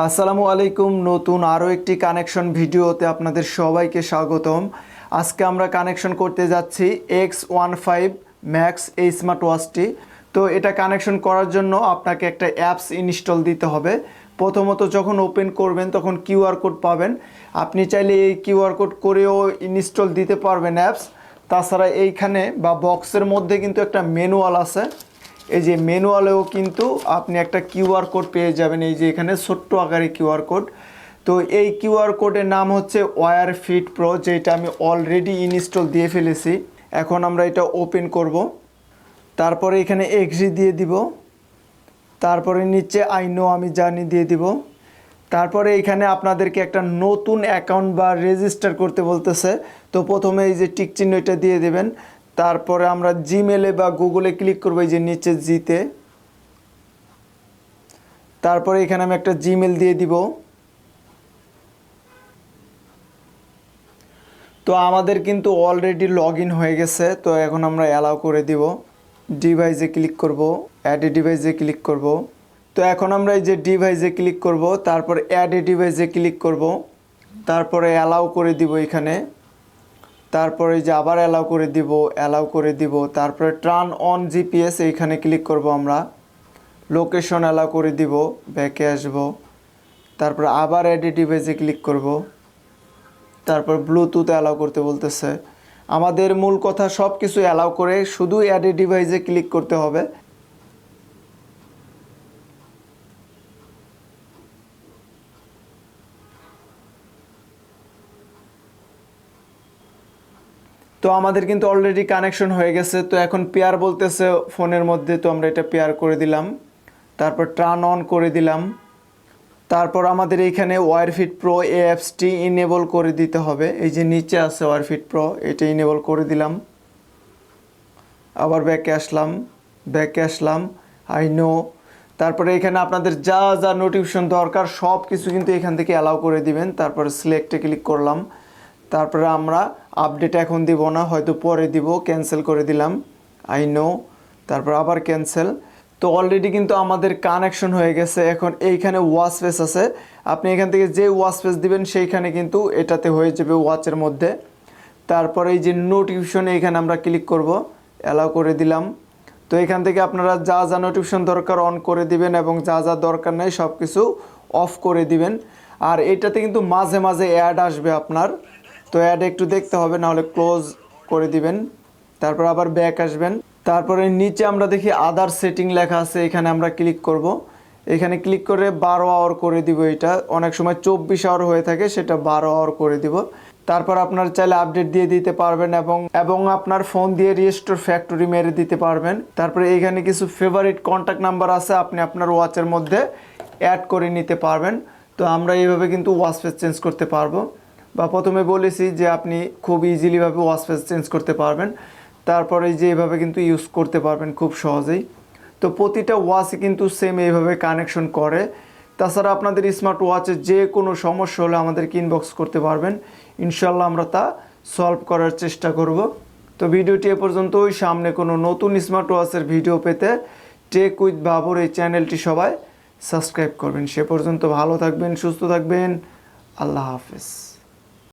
আসসালামু আলাইকুম। নতুন আরও একটি কানেকশন ভিডিওতে আপনাদের সবাইকে স্বাগতম। আজকে আমরা কানেকশন করতে যাচ্ছি এক্স ওয়ান ফাইভ ম্যাক্স এই স্মার্ট ওয়াচটি তো এটা কানেকশন করার জন্য আপনাকে একটা অ্যাপস ইনস্টল দিতে হবে। প্রথমত যখন ওপেন করবেন তখন কিউআর কোড পাবেন। আপনি চাইলে এই কিউআর কোড করেও ইনস্টল দিতে পারবেন অ্যাপস। তাছাড়া এইখানে বা বক্সের মধ্যে কিন্তু একটা ম্যানুয়াল আছে। এই যে ম্যানুয়ালেও কিন্তু আপনি একটা কিউআর কোড পেয়ে যাবেন, এই যে এখানে ছোট্ট আকারে কিউআর কোড তো এই কিউআর কোডের নাম হচ্ছে ওয়ার ফিট প্রো যেটা আমি অলরেডি ইনস্টল দিয়ে ফেলেছি। এখন আমরা এটা ওপেন করব। তারপরে এখানে এক্সি দিয়ে দিব। তারপরে নিচে আই নো আমি জানি দিয়ে দিব। তারপরে এখানে আপনাদেরকে একটা নতুন অ্যাকাউন্ট বা রেজিস্টার করতে বলতেছে। তো প্রথমে এই যে টিক চিহ্ন এটা দিয়ে দেবেন। তারপরে আমরা জিমেলে বা গুগলে ক্লিক করব, এই যে নিচে জিতে তারপরে এখানে আমি একটা জিমেল দিয়ে দিব। তো আমাদের কিন্তু অলরেডি লগ হয়ে গেছে, তো এখন আমরা অ্যালাউ করে দিব। ডিভাইসে ক্লিক করব অ্যাড ডিভাইসে ক্লিক করব। তো এখন আমরা এই যে ডিভাইসে ক্লিক করব, তারপর অ্যাড ডিভাইসে ক্লিক করব। তারপরে অ্যালাউ করে দিব এখানে। তারপরে যে আবার অ্যালাউ করে দিব অ্যালাউ করে দিব, তারপরে ট্রান অন জিপিএস এইখানে ক্লিক করব আমরা। লোকেশন অ্যালাউ করে দিব ব্যাকে আসব। তারপর আবার অ্যাডি ডিভাইসে ক্লিক করব। তারপর ব্লুটুথ অ্যালাউ করতে বলতেছে। আমাদের মূল কথা সব কিছু অ্যালাউ করে শুধু অ্যাডি ডিভাইসে ক্লিক করতে হবে। তো আমাদের কিন্তু অলরেডি কানেকশন হয়ে গেছে। তো এখন পেয়ার বলতেছে ফোনের মধ্যে, তো আমরা এটা পেয়ার করে দিলাম। তারপর টার্ন অন করে দিলাম। তারপর আমাদের এইখানে ওয়ারফিট প্রো এ অ্যাপসটি ইনেবল করে দিতে হবে। এই যে নিচে আছে ওয়ারফিট প্রো এটা ইনেবল করে দিলাম। আবার ব্যাকে আসলাম ব্যাকে আসলাম। আই নো তারপরে এখানে আপনাদের যা যা নোটিফিকেশন দরকার সব কিছু কিন্তু এখান থেকে অ্যালাউ করে দিবেন। তারপরে সিলেক্টে ক্লিক করলাম। তারপরে আমরা আপডেট এখন দিব না, হয়তো পরে দিব ক্যান্সেল করে দিলাম আই নো তারপর আবার ক্যান্সেল তো অলরেডি কিন্তু আমাদের কানেকশন হয়ে গেছে, এখন এইখানে ওয়াচ ফেস আছে। আপনি এখান থেকে যে ওয়াচ ফেস দিবেন, সেইখানে কিন্তু এটাতে হয়ে যাবে ওয়াচের মধ্যে। তারপরে এই যে নোটিফিকেশন এইখানে আমরা ক্লিক করব অ্যালাউ করে দিলাম। তো এখান থেকে আপনারা যা যা নোটিফিকেশন দরকার অন করে দিবেন এবং যা যা দরকার নেই সব কিছু অফ করে দিবেন। আর এটাতে কিন্তু মাঝে মাঝে অ্যাড আসবে আপনার। তো অ্যাড একটু দেখতে হবে, নাহলে ক্লোজ করে দিবেন। তারপর আবার ব্যাক আসবেন। তারপরে নিচে আমরা দেখি আদার সেটিং লেখা আছে, এখানে আমরা ক্লিক করব। এখানে ক্লিক করে বারো আওয়ার করে দিব এটা। অনেক সময় চব্বিশ আওয়ার হয়ে থাকে, সেটা বারো আওয়ার করে দিব। তারপর আপনার চাইলে আপডেট দিয়ে দিতে পারবেন এবং এবং আপনার ফোন দিয়ে রিস্টোর ফ্যাক্টরি মেরে দিতে পারবেন। তারপরে এখানে কিছু ফেভারিট কন্ট্যাক্ট নাম্বার আছে, আপনি আপনার ওয়াচের মধ্যে অ্যাড করে নিতে পারবেন। তো আমরা এইভাবে কিন্তু ওয়াচ ফেস চেঞ্জ করতে পারব। বা প্রথমে বলেছি যে আপনি খুব ইজিলিভাবে ওয়াচ ফেস চেঞ্জ করতে পারবেন। তারপরে যে এভাবে কিন্তু ইউজ করতে পারবেন খুব সহজেই। তো প্রতিটা ওয়াচই কিন্তু সেম এইভাবে কানেকশন করে। তাছাড়া আপনাদের স্মার্ট ওয়াচে যে কোনো সমস্যা হলে আমাদেরকে ইনবক্স করতে পারবেন। ইনশাল্লাহ আমরা তা সলভ করার চেষ্টা করব। তো ভিডিওটি এ পর্যন্তই। সামনে কোনো নতুন স্মার্ট ওয়াচের ভিডিও পেতে টেক উইথ বাবুর এই চ্যানেলটি সবাই সাবস্ক্রাইব করবেন। সে পর্যন্ত ভালো থাকবেন, সুস্থ থাকবেন। আল্লাহ হাফেজ।